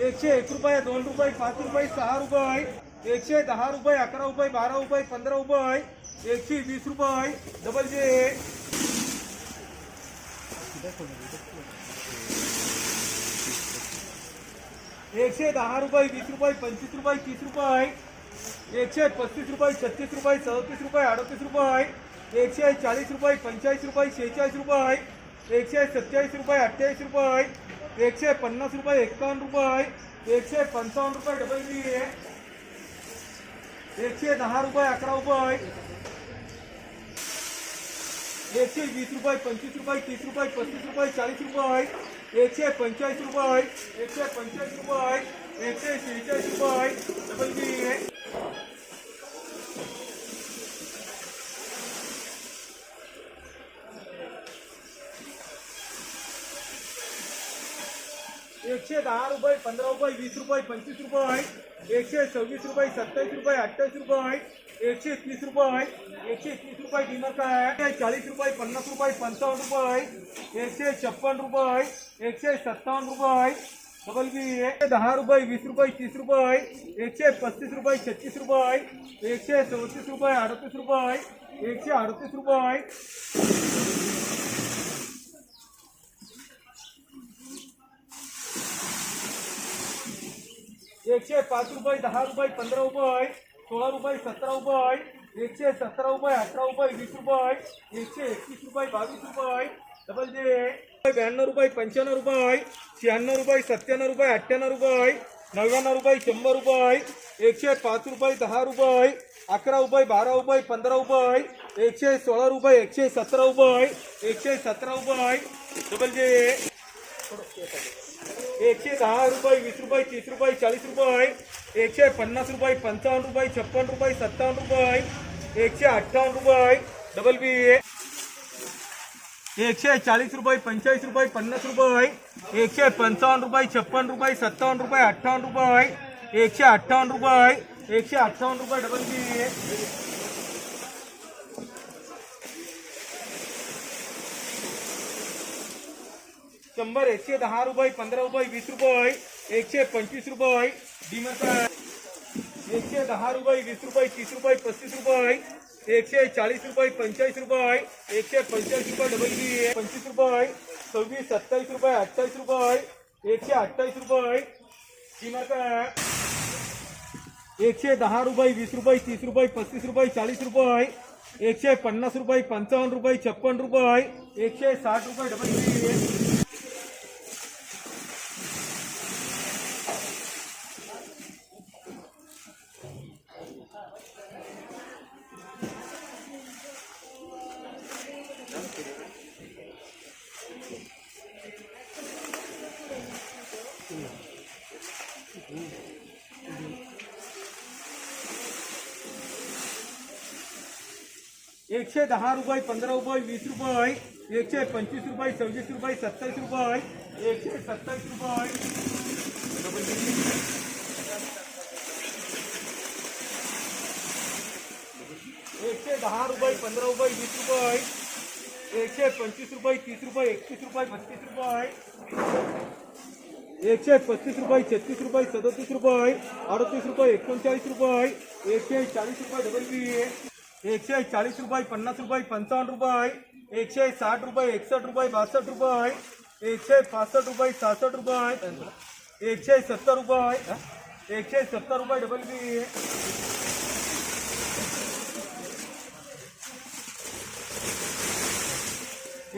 एकशे एक रुपये, दोन रुपये, पाच रुपये, सहा रुपये, एकशे दहा रुपये, अकरा रुपये, बारा रुपये, पंधरा रुपये, एकशे वीस रुपये डबल जे एकशे दहा रुपये, वीस रुपये, पंचवीस रुपये, तीस रुपये, एकशे पस्तीस रुपये, छत्तीस रुपये, सदतीस रुपये, अडतीस रुपये, एकशे चाळीस रुपये, पंचेचाळीस रुपये, शेहेचाळीस रुपये, एकशे सत्याऐंशी रुपये अठ्ठ्याऐंशी रुपये एकशे पन्नास रुपये एक्कावन्न रुपये एकशे पंचावन्न रुपये डबल बी एकशे दहा रुपये अकरा रुपये एकशे वीस रुपये पंचवीस रुपये, तीस रुपये पस्तीस रुपये चाळीस रुपये एकशे पंचेचाळीस रुपये एकशे पंचेचाळीस रुपये एकशे शेहेचाळीस रुपये डबल बी एकशे दहा रुपये पंधरा रुपये वीस रुपये पंचवीस रुपये एकशे सव्वीस रुपये सत्तावीस रुपये अठ्ठावीस रुपये एकशे तीस रुपये एकशे तीस रुपये डिनर आहे चाळीस रुपये पन्नास रुपये पंचावन्न रुपये एकशे छप्पन रुपये एकशे सत्तावन्न रुपये डबल बी दहा रुपये वीस रुपये तीस रुपये एकशे पस्तीस रुपये छत्तीस रुपये एकशे चौतीस रुपये अडतीस रुपये एकशे अडतीस रुपये एकशे पाच रुपये, दहा रुपये, पंधरा रुपये, सोळा रुपये, सतरा रुपये, एकशे सतरा रुपये, अठरा रुपये, वीस रुपये, एकशे एकतीस रुपये, बावीस रुपये डबल जे ब्याण्णव रुपये, पंच्याण्णव रुपये, शहाण्णव रुपये, सत्त्याण्णव रुपये, अठ्ठ्याण्णव रुपये, नव्याण्णव रुपये, शंभर रुपये, एकशे पाच रुपये, दहा रुपये, अकरा रुपये, बारा रुपये, पंधरा रुपये, एकशे सोळा रुपये, एकशे सतरा रुपये, एकशे सतरा रुपये डबल जे एकशे दहा रुपये वीस रुपये, तीस रुपये चाळीस रुपये एकशे पन्नास रुपये पंचावन्न रुपये, छप्पन रुपये सत्तावन्न रुपये एकशे अठ्ठावन्न रुपये, डबल बी एकशे चाळीस रुपये पंचेचाळीस रुपये, पन्नास रुपये एकशे पंचावन्न रुपये, छप्पन रुपये सत्तावन्न रुपये अठ्ठावन्न रुपये एकशे अठ्ठावन्न रुपये एकशे अठ्ठावन्न रुपये, डबल बी शंभर एकशे दहा रुपये, पंधरा रुपये, वीस रुपये, एकशे पंचवीस रुपये डिमर एकशे दहा रुपये, वीस रुपये, तीस रुपये, पस्तीस रुपये, एकशे चाळीस रुपये, पंचेचाळीस रुपये, एकशे पंचेचाळीस रुपये डबल बी पंचवीस रुपये, सव्वीस, सत्तावीस रुपये, अठ्ठावीस रुपये, एकशे अठ्ठावीस रुपये डिमर एकशे दहा रुपये, वीस रुपये, तीस रुपये, पस्तीस रुपये, चाळीस रुपये, एकशे पन्नास रुपये, पंचावन्न रुपये, छप्पन रुपये, एकशे साठ रुपये डबल एकशे दहा रुपये, पंधरा रुपये, वीस रुपये एकशे पंचवीस रुपये, सव्वीस रुपये, सत्तावीस रुपये एकशे सत्तावीस रुपये एकशे दहा रुपये, पंधरा रुपये, वीस रुपये एकशे पंचवीस रुपये, तीस रुपये, एकतीस रुपये, बत्तीस रुपये एकशे पस्तीस रुपये, छत्तीस रुपये, सदतीस रुपये अडतीस रुपये, एकोणचाळीस रुपये एकशे चाळीस रुपये डबल बी एकशे चाळीस रुपये, पन्नास रुपये, पंचावन्न रुपये एकशे साठ रुपये एकसष्ट रुपये बासष्ट रुपये एकशे पासष्ट रुपये सहासष्ट रुपये एकशे सत्तर रुपये एकशे सत्तर रुपये डबल बी।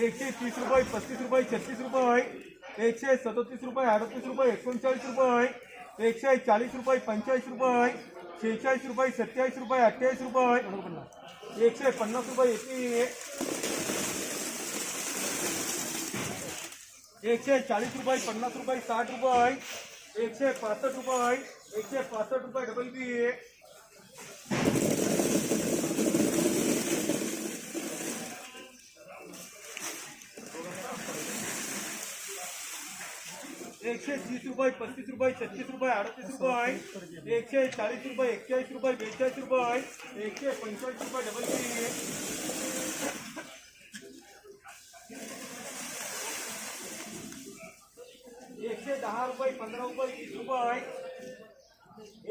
एकशे तीस रुपये पस्तीस रुपये, छत्तीस रुपये एकशे सदतीस रुपये, अडतीस रुपये, एकोणचाळीस रुपये एकशे चाळीस रुपये पंचेचाळीस रुपये शेहेचाळीस रुपये सत्तेचाळीस रुपये, अठ्ठावीस रुपये एकशे पन्नास रुपये एकशे एकशे चाळीस रुपये, पन्नास रुपये, साठ रुपये एकशे पासष्ट रुपये एकशे पासष्ट रुपये डबल बी एकशे तीस रुपये, पस्तीस रुपये, छत्तीस रुपये, अडतीस रुपये, एकशे चाळीस रुपये, एक्केचाळीस रुपये, बेचाळीस रुपये, एकशे पंचेचाळीस रुपये डबल बी एकशे दहा रुपये, पंधरा रुपये वीस रुपये.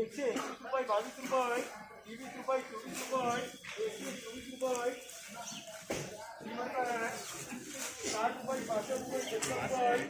एकशे एकवीस रुपये, बावीस रुपये. तेवीस रुपये, चोवीस रुपये. एकशे चोवीस रुपये. साठ रुपये, पासष्ट रुपये.